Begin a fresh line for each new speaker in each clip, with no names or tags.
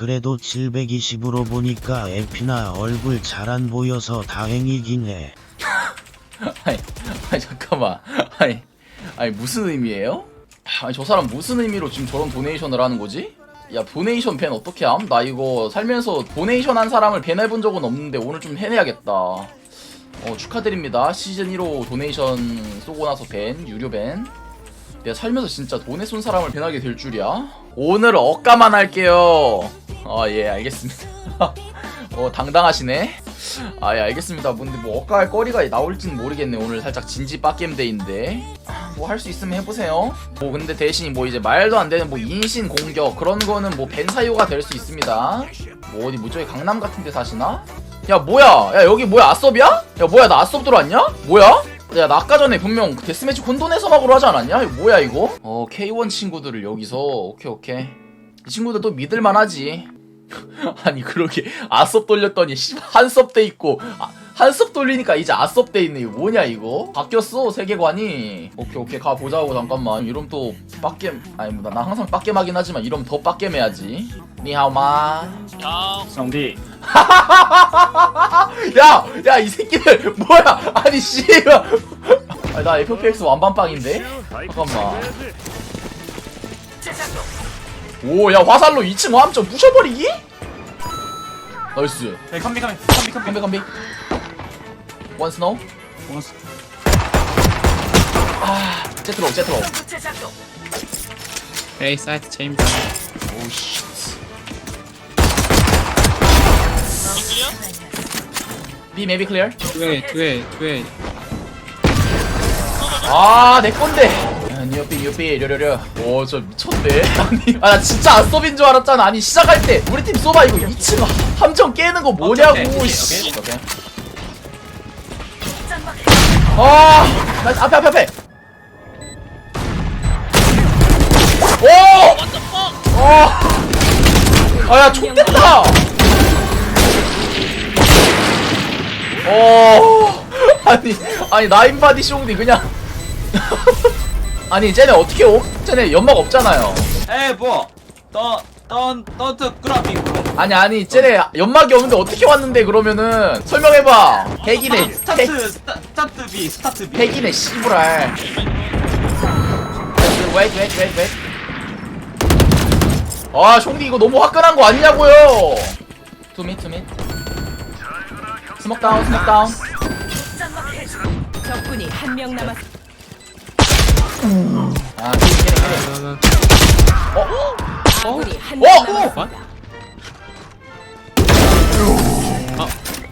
그래도 720으로 보니까 에피나 얼굴 잘 안 보여서 다행이긴 해.
아니, 아니 잠깐만. 아니, 아니 무슨 의미예요? 아니 저 사람 무슨 의미로 지금 저런 도네이션을 하는 거지? 야 도네이션 밴 어떻게 함? 나 이거 살면서 도네이션 한 사람을 밴해본 적은 없는데 오늘 좀 해내야겠다. 어 축하드립니다. 시즌 1호 도네이션 쏘고 나서 밴 유료 밴. 내가 살면서 진짜 돈에 쏜 사람을 밴하게 될 줄이야? 오늘 억가만 할게요. 아 예 알겠습니다. 어 당당하시네. 아, 예, 알겠습니다. 뭔데 뭐 억가할 거리가 나올진 모르겠네. 오늘 살짝 진지 빡겜데이인데. 뭐 할 수 있으면 해보세요. 뭐 근데 대신 뭐 이제 말도 안 되는 뭐 인신 공격 그런 거는 뭐 벤 사유가 될 수 있습니다. 뭐 어디 뭐 저기 강남 같은 데 사시나? 야 뭐야? 야 여기 뭐야 아섭이야? 야 뭐야 나 아섭 들어왔냐? 뭐야? 야 나 아까 전에 분명 데스매치 혼돈에서 막으로 하지 않았냐? 이거 뭐야 이거? 어 K1 친구들을 여기서. 오케이 오케이. 이 친구들 또 믿을만 하지. 아니 그러게. 아섭 돌렸더니 한섭 돼 있고. 아, 한섭 돌리니까 이제 아섭 돼 있네. 이거 뭐냐 이거? 바뀌었어 세계관이. 오케이 오케이. 가 보자고 잠깐만. 이러면 또 빡겜. 아니 뭐, 나, 나 항상 빡겜하긴 하지만 이러면 더 빡겜해야지. 니하오마.
兄弟，
야! 야, 이 새끼들! 뭐야! 아니, 씨! 아, 나 FPX 완반빵인데? 잠깐만. 오, 야, 화살로 2층 화암점 부셔버리기? 나이스.
네, 컴비 컴비
컴비 컴비. 컴백, 컴백. 원 스노우.
보너스.
아, 제트로, 제트로.
에이 사이트 체인다.
오씨. Oh, B maybe clear?
two A, two A.
아내 건데. 야, 니어삐 니어삐 려려려. 오 저 미쳤네. 아니 아 나 진짜 안섭인 줄 알았잖아. 아니 시작할 때 우리 팀 쏘봐 이거. 2층 함정 깨는 거 뭐냐고
오케이,
씨. 오케이 아 나, 앞에 앞에 앞에. 오! 어! 아야 족됐다 어. 아니 아니 나인바디 숑디 그냥. 아니 쟤네 어떻게 옴? 쟤네 연막 없잖아요.
don't grab me bro。
아니 아니 쟤네 연막이 없는데 어떻게 왔는데 그러면은. 설명해봐. 핵이네.
스타
핵,
트 스타트 B 스타트 B。
핵이네 씨부랄. 웨이트 웨이트 웨이트 웨이트. 아 숑디 이거 너무 화끈한 거 아니냐고요. 투밋 투밋 스모크 다운 스모크 다운
적군이 한 명 남았습니다.
아 캐리 캐리 캐리. 어?
아군이 한
어?
명 남았습니다.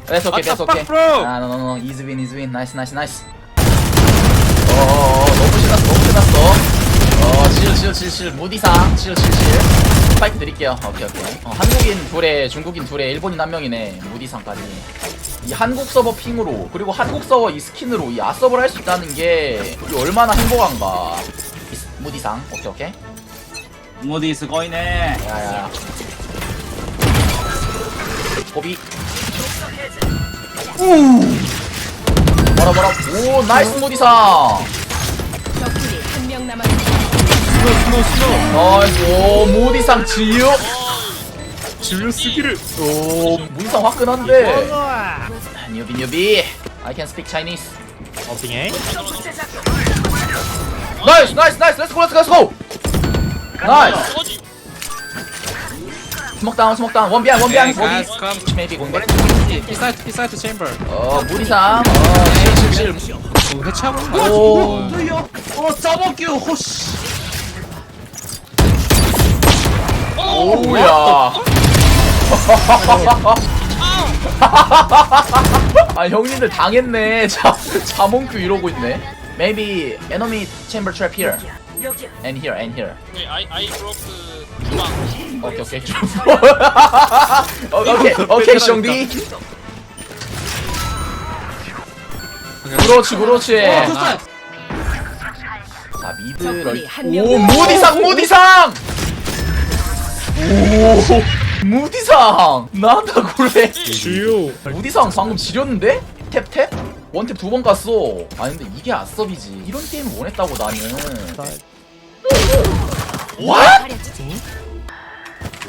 That's okay, that's okay. 아, no, no, no. Easy win, easy win. Nice, nice, nice. 어, 어, 어, 너무 신났어, 너무 신났어. 어, 칠, 칠, 칠, 칠. 무디상, 칠, 칠, 칠. 스파이크 드릴게요. 오케이, 오케이. 어, 한국인 둘에, 중국인 둘에, 일본인 한 명이네. 무디상까지. 이 한국 서버 핑으로, 그리고 한국 서버 이 스킨으로 이 아서버를 할 수 있다는 게 얼마나 행복한가. 무디상. 오케이, 오케이.
무디스 거이네.
야야. 고비. 우! 뭐라 뭐라. 오, 나이스 무디상.
스노우 스노우
나이스 오 모디상 지유 질려 쓰기를 오 모디상 화끈한데 뉴비 뉴비 I can speak Chinese 어빙에 나이스 나이스 나이스 렛츠고 렛츠고 렛츠고 나이스 스목다운 스목다운 원비안 원비안 원비
maybe
공개
비사이트 비사이트 챔버
어 모디상 어
실실 해체하고 있는
거야 오 어, 짜먹기요 호씨
오우야. 아 형님들 당했네. 자 자몽큐 이러고 있네. Maybe enemy chamber trap here and here and here.
Wait, I I broke the 주방.
오케이 오케이. 오케이 오케이 형디. 그렇지 그렇지. 자 미드. 오 무디상 무디상. 오 무디상 나한다 그래
주요.
무디상 방금 지렸는데 탭탭 원탭 두 번 갔어 아 근데 이게 아섭이지 이런 게임 원했다고 나는 What?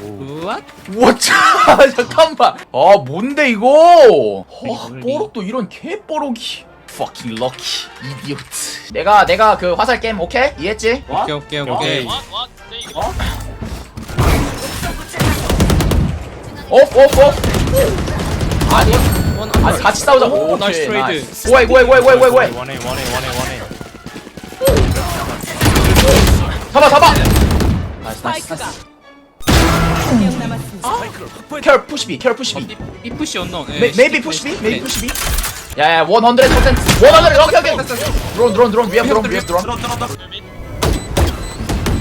What?
우와 차, 잠깐만 아 뭔데 이거 아 뽀록도 이런 개뽀록이 fucking lucky idiot 내가 내가 그 화살 게임 오케이? 이해했지?
와?
오케이 오케이 오케이.
어?
오오오 아니 아니 같이 싸우자고.
오, 나이스 트레이드.
고해 고해 고해 고해 고해 고해
원해 원해 원해 원해.
잡아 잡아. 나이스 나이스 나이스. 캐럴 푸시 비 캐럴 푸시 비
이 푸시 언노.
메- maybe 푸시비 maybe 푸시 비 야야 100% 100 오케이 오케이 오케이 드론 드론 드론 위에 드론 위에 드론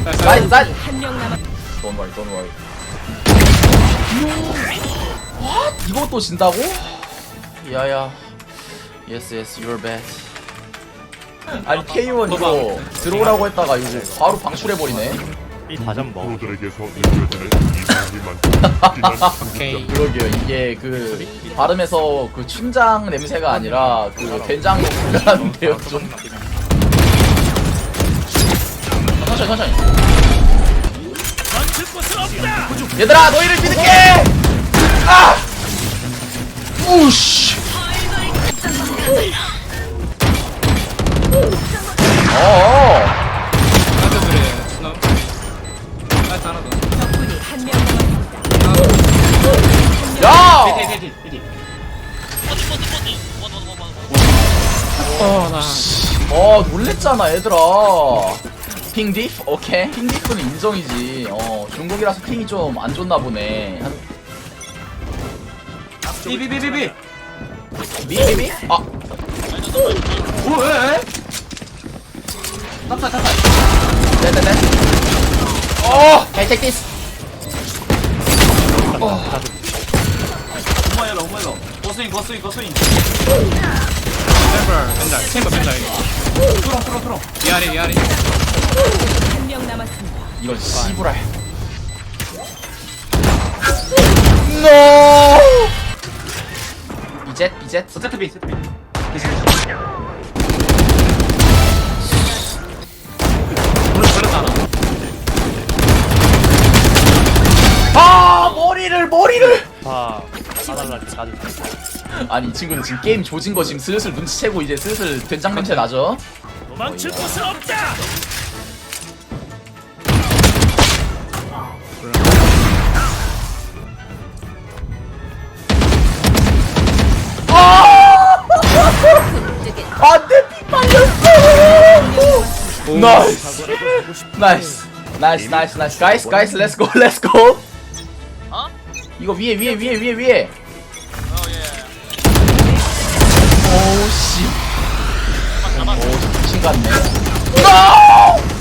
나이스 나이스. Don't worry, don't worry. What? 이것도 진다고? 야야. Yes, yes, you're bad. 아니 K1 이거 들어오라고 했다가 이거 바로 방출해버리네.
이 다전 먹어
프로들에게서 느껴지는 이상이
오케이.
그러게요. 이게 그 발음에서 그 춘장 냄새가 아니라 그 된장 냄새가 나는데요. 좀 천천히 천천히. 얘들아 너희를 믿을게. 아! 우씨. 어.
남았습니다.
야.
디디디 디디
버티 버티 버티. 원, 원, 원, 원, 원.
어 나.
어 놀랬잖아 얘들아 핑 디프? 오케이. 핑 디프는 인정이지. 어 중국이라서 핑이 좀 안 좋나 보네. 한
비비비비비.
미미미? 아.
오에 땄다 땄다
네네네. 어! Hey take this.
오마이로 오마이로 거스인 거스인 거스인.
챔버 벤달. 챔버 벤달.
트롱 트롱 트롱
위아래 위아래.
한 명 남았습니다.
이런 씨부랄 NO 이젯 이젯
세트비 세트비
물론 걸렸다 하나.
아 머리를 머리를
까지
아니 이 친구는 지금 게임 조진 거 지금 슬슬 눈치채고 이제 슬슬 된장 냄새 나죠?
도망칠 곳은 없다.
나이스 나이스 나이스 나이스 나이스 가이스 가이스 렛츠고 렛츠고
어?
이거 위에 위에 위에 위에 위에
어, 예, 예. 잡아, 잡아.
오 미친 같네 NO!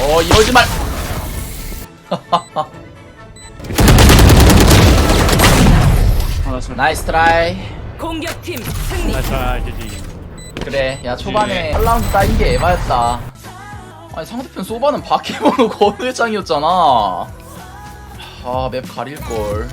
어 이러지 말 나이스 트라이.
공격팀 승리.
자 이제
그래 야 초반에 1라운드 따인 게 에바였다. 아니 상대편 소바는 바퀴번호 거회장이었잖아. 아 맵 가릴걸